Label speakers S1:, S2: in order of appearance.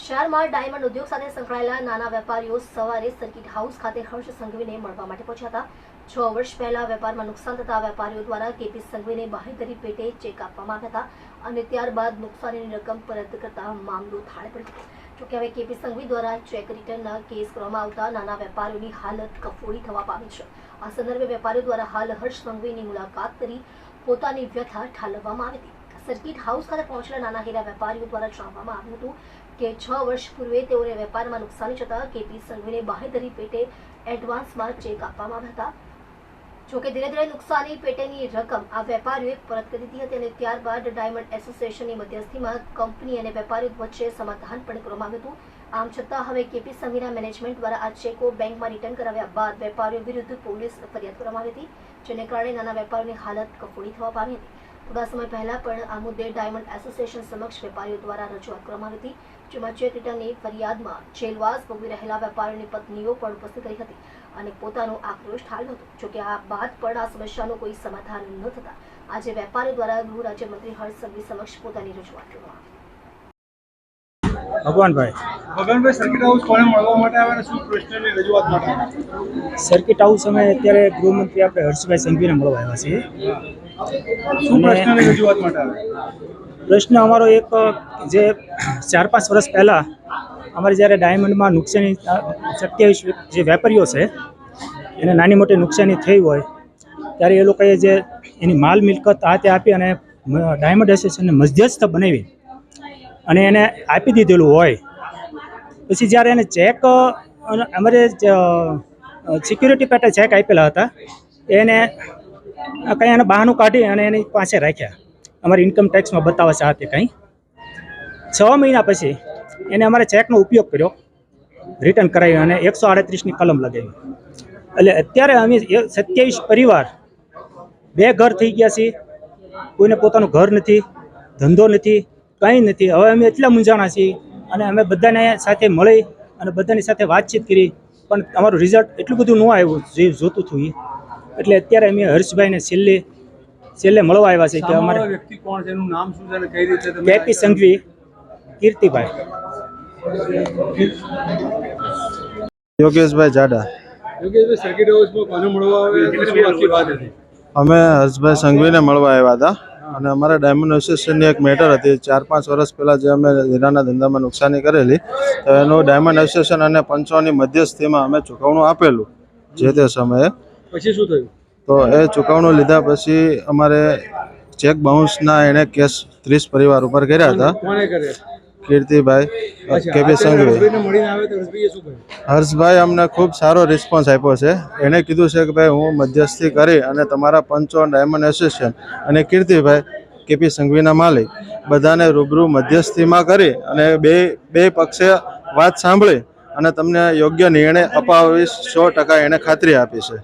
S1: શહેરમાં ડાયમંડ ઉદ્યોગ સાથે સંકળાયેલા નાના વેપારીઓ સવારે સર્કિટ હાઉસ ખાતે હર્ષ સંઘવીને મળવા માટે પહોંચ્યા હતા. છ વર્ષ પહેલા વેપારમાં નુકસાન થતા વેપારીઓ દ્વારા કેપી સંઘવીને બાહેધરી પેટે ચેક આપવામાં આવ્યા હતા અને ત્યારબાદ નુકસાનીની રકમ પરત કરતા મામલો થાળે પડ્યો જોકે હવે કેપી સંઘવી દ્વારા ચેક રિટર્નના કેસ કરવામાં આવતા નાના વેપારીઓની હાલત કફોડી થવા પામી છે. આ સંદર્ભે વેપારીઓ દ્વારા હાલ હર્ષ સંઘવીની મુલાકાત કરી પોતાની વ્યથા ઠાલવવામાં આવી હતી. સર્કિટ હાઉસ ખાતે પહોંચેલા નાના હીરા વેપારીઓ દ્વારા જણાવવામાં આવ્યું હતું કે છ વર્ષ પૂર્વે તેઓને વેપારમાં નુકસાની છતાં કેપી સંઘવીને બાહેધરી પેટે એડવાન્સમાં ચેક આપવામાં આવ્યા હતા. જોકે ધીરે ધીરે નુકસાની પેટેની રકમ આ વેપારીઓએ પરત કરી દીધી હતી અને ત્યારબાદ ડાયમંડ એસોસિએશનની મધ્યસ્થીમાં કંપની અને વેપારીઓ વચ્ચે સમાધાન પણ કરવામાં આવ્યું હતું. આમ છતાં હવે કેપી સંઘવીના મેનેજમેન્ટ દ્વારા આ ચેકો બેંકમાં રિટર્ન કરાવ્યા બાદ વેપારીઓ વિરુદ્ધ પોલીસ ફરિયાદ કરવામાં આવી હતી, જેને કારણે નાના વેપારીઓની હાલત કફોડી થવા પામી હતી. થોડા સમય પહેલા પણ આ મુદ્દે ડાયમંડ એસોસિએશન સમક્ષ વેપારીઓ દ્વારા રજૂઆત કરવામાં આવી હતી, જેમાં ચેક રિટર્નની ફરિયાદમાં જેલવાસ ભોગવી રહેલા વેપારીઓની પત્નીઓ પણ ઉપસ્થિત રહી હતી અને પોતાનો આક્રોશ ઠાલ્યો હતો. જોકે આ બાદ પણ આ સમસ્યાનું કોઈ સમાધાન ન થતા આજે વેપારીઓ દ્વારા ગૃહ રાજ્યમંત્રી હર્ષ સંઘવી સમક્ષ પોતાની રજૂઆત કરવામાં આવી.
S2: ભગવાનભાઈ
S3: સર્કિટ હાઉસ કોને મળવા માટે આવે અને શું પ્રશ્નની રજૂઆત માટે
S2: સર્કિટ હાઉસ અમે અત્યારે ગૃહમંત્રી આપણે હર્ષભાઈ સંઘવીને મળવા આવ્યા છીએ.
S3: શું પ્રશ્નની રજૂઆત માટે આવે?
S2: પ્રશ્ન અમારો એક જે ચાર પાંચ વર્ષ પહેલાં અમારે જ્યારે ડાયમંડમાં નુકસાની સત્યાવીસ જે વેપારીઓ છે એને નાની મોટી નુકસાની થઈ હોય ત્યારે એ લોકોએ જે એની માલ મિલકત આ તે આપી અને ડાયમંડ એસોસિએશનને મધ્યસ્થ બનાવી અને એને આપી દીધેલું હોય પછી જ્યારે એને ચેક અમારે સિક્યુરિટી પેટે ચેક આપેલા હતા, એને કંઈ એને બહાનું કાઢી અને એની પાસે રાખ્યા. અમારી ઇન્કમ ટેક્સમાં બતાવે છે આ કંઈ. છ મહિના પછી એને અમારે ચેકનો ઉપયોગ કર્યો રિટર્ન કરાવ્યો અને એકસો આડત્રીસની કલમ લગાવી. એટલે અત્યારે અમે સત્યાવીસ પરિવાર, બે ઘર થઈ ગયા છીએ. કોઈને પોતાનું ઘર નથી, ધંધો નથી, કંઈ નથી. હવે અમે એટલા મૂંઝાણા છીએ અને અમે બધાને સાથે મળી અને બધાની સાથે વાતચીત કરી. પણ અમારું રિઝલ્ટ એટલું બધું ન આવ્યું જે જોતું હતું એ. એટલે અત્યારે અમે હર્ષભાઈને છેલ્લે છેલ્લે મળવા આવ્યા છે કે અમારે
S3: વ્યક્તિ કોણ છે? એનું નામ શું છે અને કઈ રીતે તમે
S2: કેપી સંઘવી કીર્તિભાઈ.
S4: યોગેશભાઈ જાડા.
S3: યોગેશભાઈ સર્કિટ હાઉસમાં કોને મળવા આવ્યા? શું વાત હતી?
S4: અમે હર્ષભાઈ સંઘવીને મળવા આવ્યા હતા. અને અમારા ડાયમંડ એસોસિએશનની એક મેટર હતી. ચાર પાંચ વર્ષ પહેલાં જે અમે હીરાના ધંધામાં નુકસાની કરેલી તો એનું ડાયમંડ એસોસિએશન અને પંચોની મધ્યસ્થીમાં અમે ચૂકવણું આપેલું જે તે સમયે.
S3: પછી શું થયું?
S4: તો એ ચૂકવણું લીધા પછી અમારે ચેક બાઉન્સના એણે કેસ ત્રીસ પરિવાર ઉપર કર્યા હતા. કીર્તિભાઈ
S3: કેબી
S4: સંઘવી. હર્ષભાઈ અમને ખૂબ સારો રિસ્પોન્સ આપ્યો છે. એણે કીધું છે કે ભાઈ હું મધ્યસ્થી કરી અને તમારા પંચો ડાયમંડ એસોસિએશન અને કીર્તિભાઈ કેપી સંઘવીના માલિક બધાને રૂબરૂ મધ્યસ્થીમાં કરી અને બે બે પક્ષે વાત સાંભળી અને તમને યોગ્ય નિર્ણય અપાવીશ સો ટકા એણે ખાતરી આપી છે.